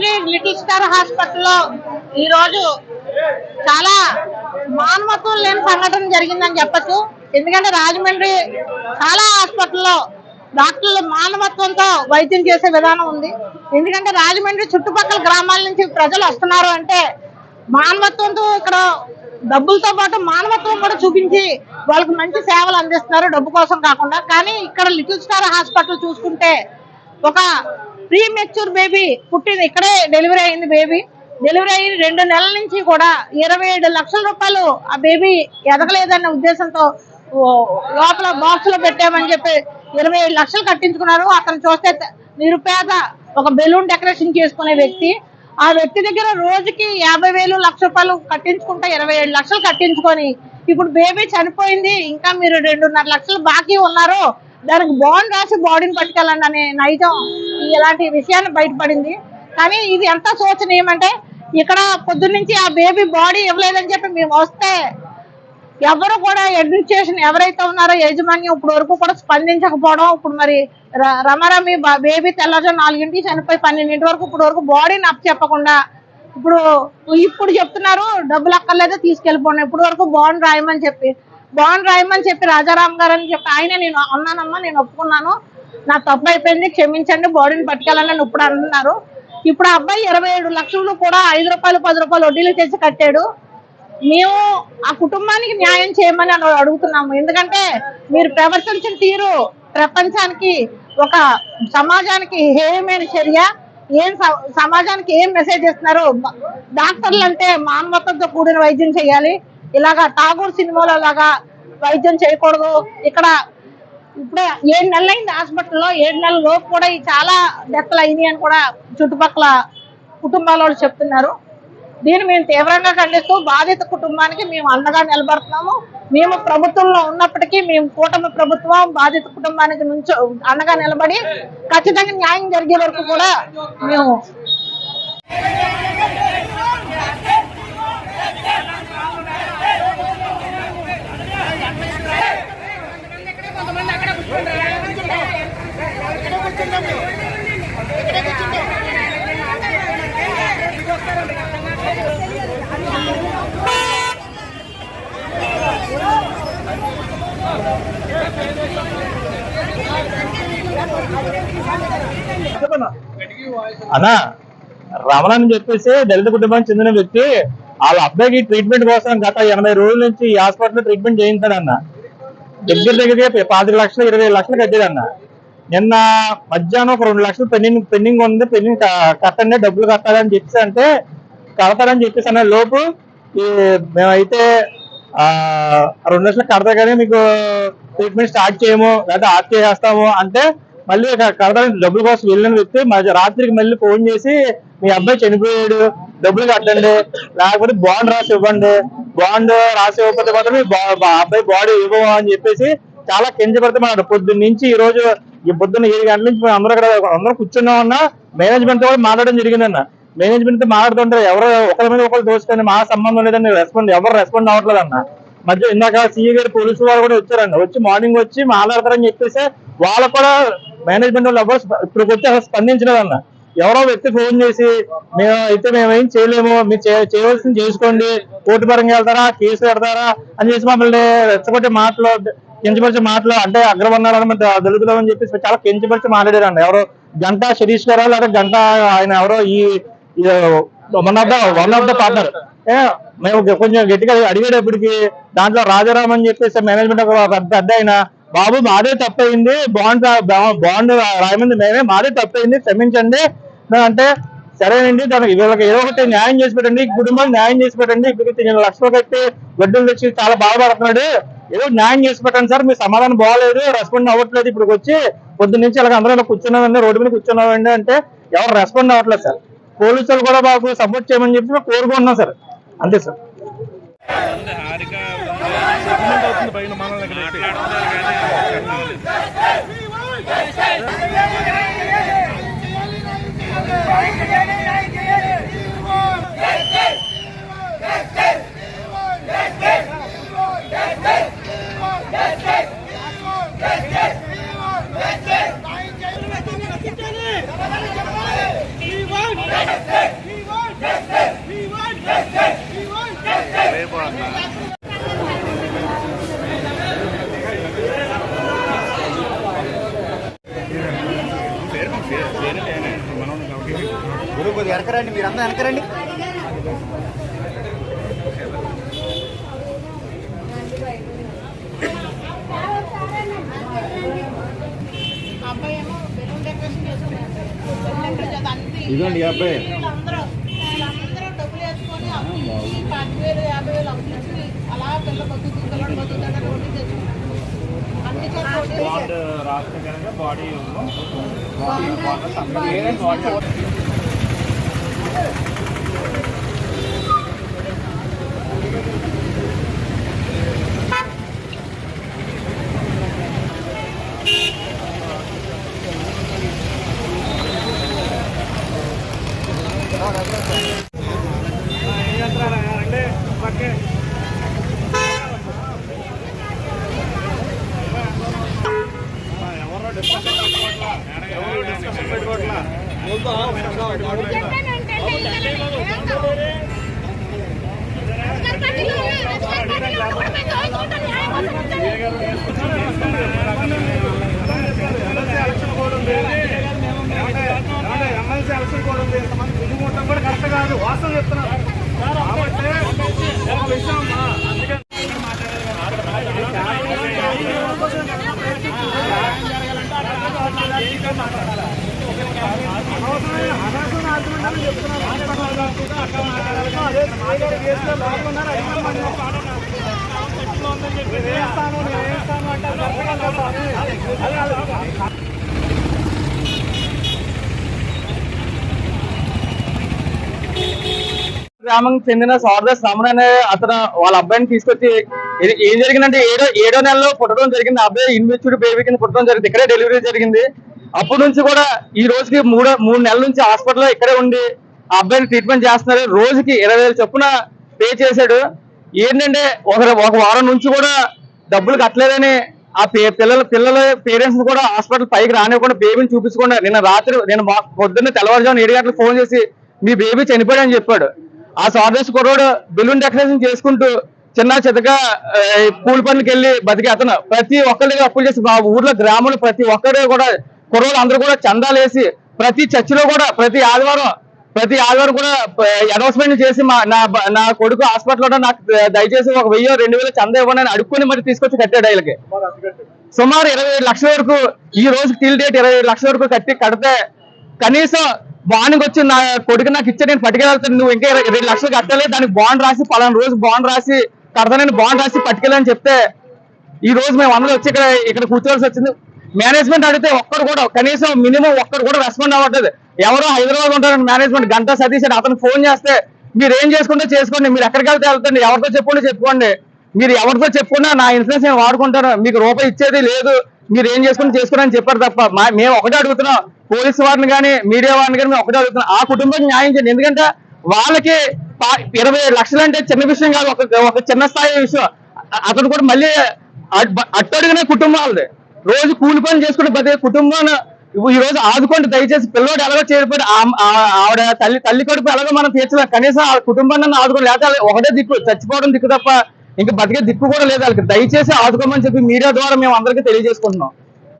Little star హాస్పిటల్లో ఈ ఈరోజు చాలా మానవత్వం లేని సంఘటన జరిగిందని చెప్పచ్చు. ఎందుకంటే రాజమండ్రి చాలా హాస్పిటల్లో డాక్టర్లు మానవత్వంతో వైద్యం చేసే విధానం ఉంది. ఎందుకంటే రాజమండ్రి చుట్టుపక్కల గ్రామాల నుంచి ప్రజలు వస్తున్నారు అంటే మానవత్వంతో ఇక్కడ డబ్బులతో పాటు మానవత్వం కూడా చూపించి వాళ్ళకి మంచి సేవలు అందిస్తున్నారు డబ్బు కోసం కాకుండా. కానీ ఇక్కడ లిటిల్ స్టార్ హాస్పిటల్ చూసుకుంటే ఒక ప్రీ మెచ్యూర్ బేబీ పుట్టింది ఇక్కడే డెలివరీ అయింది బేబీ డెలివరీ అయ్యి రెండు నెలల నుంచి కూడా ఇరవై ఏడు లక్షల రూపాయలు ఆ బేబీ ఎదగలేదన్న ఉద్దేశంతో లోపల బాక్స్లో పెట్టామని చెప్పి ఇరవై ఏడు లక్షలు కట్టించుకున్నారు. అతను చూస్తే నిరుపేద ఒక బెలూన్ డెకరేషన్ చేసుకునే వ్యక్తి. ఆ వ్యక్తి దగ్గర రోజుకి యాభై వేలు లక్ష రూపాయలు కట్టించుకుంటే ఇరవై ఏడు లక్షలు కట్టించుకొని ఇప్పుడు బేబీ చనిపోయింది. ఇంకా మీరు రెండున్నర లక్షలు బాకీ ఉన్నారు. దానికి బాండ్ రాసి బాడీని పట్టుకెళ్ళండి అనే నైజం ఇలాంటి విషయాన్ని బయటపడింది. కానీ ఇది ఎంత శోచనీయం అంటే ఇక్కడ పొద్దున్నుంచి ఆ బేబీ బాడీ ఇవ్వలేదని చెప్పి మేము వస్తే ఎవరు కూడా అడ్మినిస్ట్రేషన్ ఎవరైతే ఉన్నారో యాజమాన్యం ఇప్పుడు వరకు కూడా స్పందించకపోవడం ఇప్పుడు మరి ర- రమారమి బ- బేబీ తెల్లజో నాలుగింటికి చనిపోయి పన్నెండింటి వరకు ఇప్పుడు వరకు బాడీని అప్ చెప్పకుండా ఇప్పుడు ఇప్పుడు చెప్తున్నారు డబ్బులు అక్కర్లేదు తీసుకెళ్ళిపోండి ఇప్పుడు వరకు బాండ్ రాయమని చెప్పి. బాండ్ రాయమని చెప్పి రాజారాం గారు అని చెప్పి ఆయన నేను అన్నానమ్మా నేను ఒప్పుకున్నాను. నా తప్పు అయిపోయింది క్షమించండి బాడీని పట్టుకెళ్ళాలని ఇప్పుడు అంటున్నారు ఇప్పుడు ఆ అబ్బాయి ఇరవై ఏడు లక్షలు కూడా ఐదు రూపాయలు పది రూపాయలు వడ్డీలు తెచ్చి కట్టాడు. మేము ఆ కుటుంబానికి న్యాయం చేయమని అని అడుగుతున్నాము. ఎందుకంటే మీరు ప్రవర్తించిన తీరు ప్రపంచానికి ఒక సమాజానికి హేయమైన చర్య. ఏం సమాజానికి ఏం మెసేజ్ ఇస్తున్నారు డాక్టర్లు అంటే మానవత్వంతో కూడిన వైద్యం చేయాలి. ఇలాగా ఠాగూర్ సినిమాలో లాగా వైద్యం చేయకూడదు. ఇక్కడ ఇప్పుడే ఏడు నెలలైంది హాస్పిటల్లో. ఏడు నెలల లోపు కూడా చాలా డెత్లు అయినాయి అని కూడా చుట్టుపక్కల కుటుంబాల వాళ్ళు చెప్తున్నారు. దీన్ని మేము తీవ్రంగా ఖండిస్తూ బాధిత కుటుంబానికి మేము అండగా నిలబడుతున్నాము. మేము ప్రభుత్వంలో ఉన్నప్పటికీ మేము కూటమి ప్రభుత్వం బాధిత కుటుంబానికి నుంచి అండగా నిలబడి ఖచ్చితంగా న్యాయం జరిగే వరకు కూడా మేము అన్నా రమణ అని చెప్పేసి దళిత కుటుంబానికి చెందిన వ్యక్తి వాళ్ళ అబ్బాయికి ట్రీట్మెంట్ కోసం గత ఎనభై రోజుల నుంచి ఈ హాస్పిటల్ ట్రీట్మెంట్ చేయించాడన్నా. దగ్గర దగ్గర పాతిక లక్షలు ఇరవై లక్షలు కట్టేదన్న. నిన్న మధ్యాహ్నం ఒక రెండు లక్షలు పెండింగ్ పెండింగ్ ఉంది. పెండింగ్ కట్టండి డబ్బులు కట్టాలని చెప్పేసి అంటే కడతారని చెప్పేసి అన్న లోపు ఈ మేమైతే ఆ రెండు లక్షలు కడతా కానీ మీకు ట్రీట్మెంట్ స్టార్ట్ చేయము లేదా ఆఫ్ చేస్తాము అంటే మళ్ళీ క- కడతానికి డబ్బుల కోసం వెళ్ళిన వ్యక్తి రాత్రికి మళ్ళీ ఫోన్ చేసి మీ అబ్బాయి చనిపోయాడు డబ్బులు కట్టండి లేకపోతే బాండ్ రాసి ఇవ్వండి. బాండ్ రాసి ఇవ్వకపోతే మాత్రం బా- అబ్బాయి బాడీ ఇవ్వము అని చెప్పేసి చాలా కించపడుతున్నాడు పొద్దున్న నుంచి ఈ రోజు ఈ పొద్దున్న ఏడు గంటల నుంచి మనం అందరూ ఇక్కడ అందరూ కూర్చున్నాం అన్న మేనేజ్మెంట్తో కూడా మాట్లాడడం జరిగిందన్న. మేనేజ్మెంట్తో మాట్లాడుతుంటారు ఎవరో ఒకరి మీద ఒకరు దోచుకొని మా సంబంధం లేదని రెస్పాండ్ ఎవరు రెస్పాండ్ అవ్వట్లేదు అన్న మధ్య ఇందాక సీఈ గారు పోలీసు వారు కూడా వచ్చారండి వచ్చి మార్నింగ్ వచ్చి మాట్లాడతారని చెప్పేసి వాళ్ళకు కూడా మేనేజ్మెంట్ వాళ్ళు ఎవరు ఇప్పుడు వచ్చి అసలు ఎవరో వ్యక్తి ఫోన్ చేసి మేము అయితే మేము ఏం చేయలేము మీరు చేయవలసింది చేసుకోండి కోర్టు పరంగా వెళ్తారా కేసు పెడతారా? అని చేసి మమ్మల్ని రెచ్చగొట్టే మాటలు కించపరిచే మాటలు అంటే అగ్రవర్ణాలని దళితులు అని చెప్పేసి చాలా కించపరిచి మాట్లాడారండి. ఎవరో గంట శరీష్ గారు లేదా గంట ఆయన ఎవరో ఈ one of the one of the partner మేము కొంచెం గట్టిగా అడిగేటప్పటికి దాంట్లో రాజారాం అని చెప్పేసి మేనేజ్మెంట్ ఒక పెద్ద ఆయన బాబు మాదే తప్పయింది. బాండ్ బాండ్ రాయమంది మేమే మాదే తప్పయింది. క్షమించండి. అంటే సరేనండి దానికి వీళ్ళకి ఏదో ఒకటి న్యాయం చేసి పెట్టండి. కుటుంబం న్యాయం చేసి పెట్టండి. ఇప్పుడు నేను లక్షలు కట్టి వడ్డీలు తెచ్చి చాలా బాధపడుతున్నాడు. ఏదో న్యాయం చేసి పెట్టండి సార్ మీ సమాధానం బాగలేదు. రెస్పాండ్ అవ్వట్లేదు ఇప్పుడు వచ్చి. పొద్దు నుంచి అలాగ అందరూ ఇలా కూర్చున్నామండి రోడ్డు మీద కూర్చున్నామండి అంటే ఎవరు రెస్పాండ్ అవ్వట్లేదు సార్. పోలీసులు కూడా బాబు సపోర్ట్ చేయమని చెప్పి కోరుకుంటున్నాం సార్. అంతే సార్. ಇನ್ನೊಂದು ಹೊತ್ತಿನ ಬೈನ ಮಾನವನ వెనకరండి మీరంతా వెనకరండి అబ్బాయి ఏమో బెలూన్ డెకరేషన్ చేసుకున్నాడు ఇదిగోండి ఈ అబ్బాయి. వీళ్ళందరూ వీళ్ళందరూ డబ్బులు వేసుకొని అప్పు ఇచ్చి పది ఎమ్మెల్సీ ఎలక్షన్ కూడా ఉంది. ఇంతమంది కూడా కరెక్ట్ కాదు. వాస్తవం చెప్తున్నారు కాబట్టి ఒక విషయం అమ్మా, అందుకే అనవసరమైన అనవసరమైన argument అని చెప్తున్నారు. అదే సాయి గారి కేసులో లోపల ఉన్నారు, అధికారం మంది ఉన్నారు. నేను వేస్తాను నేను వేస్తాను అంటే అది కరెక్ట్ కాదు స్వామి. అది కాదు. గ్రామం చెందిన సోదర్ శ్రమణ అనే అతను వాళ్ళ అబ్బాయిని తీసుకొచ్చి ఏం జరిగిందంటే ఏడో ఏడో నెలలో పుట్టడం జరిగింది. అబ్బాయి ఇన్వెస్టెడ్ బేబీ కింద పుట్టడం జరిగింది. ఇక్కడే డెలివరీ జరిగింది. అప్పటి నుంచి కూడా ఈ రోజుకి మూడు మూడు నెలల నుంచి హాస్పిటల్లో ఇక్కడే ఉండి ఆ అబ్బాయిని ట్రీట్మెంట్ చేస్తున్నారు. రోజుకి ఇరవై వేల చొప్పున పే చేశాడు. ఏంటంటే ఒక ఒక వారం నుంచి కూడా డబ్బులు కట్టలేదని ఆ పే- పిల్లల పిల్లల పేరెంట్స్ కూడా హాస్పిటల్ పైకి రానివ్వకుండా బేబీని చూపించకుండా నిన్న రాత్రి నేను మా- పొద్దున్న తెల్లవారుజామున ఏడు గంటలకు ఫోన్ చేసి మీ బేబీ చనిపోయాడని చెప్పాడు. ఆ సోదర్స్ కుర్రోడు బెలూన్ డెకరేషన్ చేసుకుంటూ చిన్న చితగా కూలి పనులకి వెళ్ళి బతికి అతను ప్రతి ఒక్కరికి అప్పులు చేసి మా ఊర్లో గ్రామంలో ప్రతి ఒక్కరు కూడా కుర్రోళ్ళు అందరూ కూడా చందాలు వేసి ప్రతి చర్చిలో కూడా ప్రతి ఆదివారం ప్రతి ఆదివారం కూడా అనౌన్స్మెంట్ చేసి మా నా నా కొడుకు హాస్పిటల్లో నాకు దయచేసి ఒక వెయ్యి రెండు వేలు చంద ఇవ్వండి అని అడుక్కుని మరి తీసుకొచ్చి కట్టాడు ఆయనకి. సుమారు ఇరవై లక్షల వరకు ఈ రోజు టీల్ డేట్ ఇరవై లక్షల వరకు కట్టి కడితే కనీసం బాండ్కి వచ్చి నా కొడుకు నాకు ఇచ్చే నేను పట్టుకెళ్తాను నువ్వు ఇంకా ఇరవై రెండు లక్షలు కట్టాలి దానికి బాండ్ రాసి పలానా రోజు బాండ్ రాసి కడతానని బాండ్ రాసి పట్టుకెళ్ళని చెప్తే ఈ రోజు మేము అందరూ వచ్చి ఇక్కడ ఇక్కడ కూర్చోవలసి వచ్చింది. మేనేజ్మెంట్ అడిగితే ఒక్కడు కూడా కనీసం మినిమం ఒక్కడు కూడా రెస్పాండ్ అవ్వట్లేదు. ఎవరో హైదరాబాద్ ఉంటారు మేనేజ్మెంట్ గంట సతీష్ అని అతను ఫోన్ చేస్తే మీరు ఏం చేసుకుంటే చేసుకోండి మీరు ఎక్కడికి వెళ్తే వెళ్తండి ఎవరితో చెప్పుకుంటే చెప్పుకోండి. మీరు ఎవరితో చెప్పుకున్నా నా ఇన్సూరెన్స్ నేను వాడుకుంటాను. మీకు రూపాయి ఇచ్చేది లేదు. మీరు ఏం చేసుకుని చేసుకుని అని చెప్పారు తప్ప మా- మేము ఒకటే అడుగుతున్నాం. పోలీసు వారిని కానీ మీడియా వారిని కానీ మేము ఒకటే అడుగుతున్నాం. ఆ కుటుంబానికి న్యాయం చేయండి. ఎందుకంటే వాళ్ళకి ఇరవై లక్షలు అంటే చిన్న విషయం కాదు. ఒక ఒక చిన్న స్థాయి విషయం. అతను కూడా మళ్ళీ అట్టడిగిన అట్టడుగునే కుటుంబాలది రోజు కూలి పని చేసుకుంటే ప్రతి కుటుంబాన్ని ఈ రోజు ఆదుకోండి దయచేసి పిల్లోడు ఎలాగో చేరిపోయి ఆ- ఆవిడ తల్లి తల్లి కొడుకు ఎలాగో మనం తీర్చలేం కనీసం ఆ కుటుంబాన్ని ఆదుకోండి. లేకపోతే ఒకటే దిక్కు చచ్చిపోవడం దిక్కు తప్ప ఇంకా బతికే దిక్కు కూడా లేదు వాళ్ళకి. దయచేసి ఆదుకోమని చెప్పి మీడియా ద్వారా మేము అందరికీ తెలియజేసుకుంటున్నాం.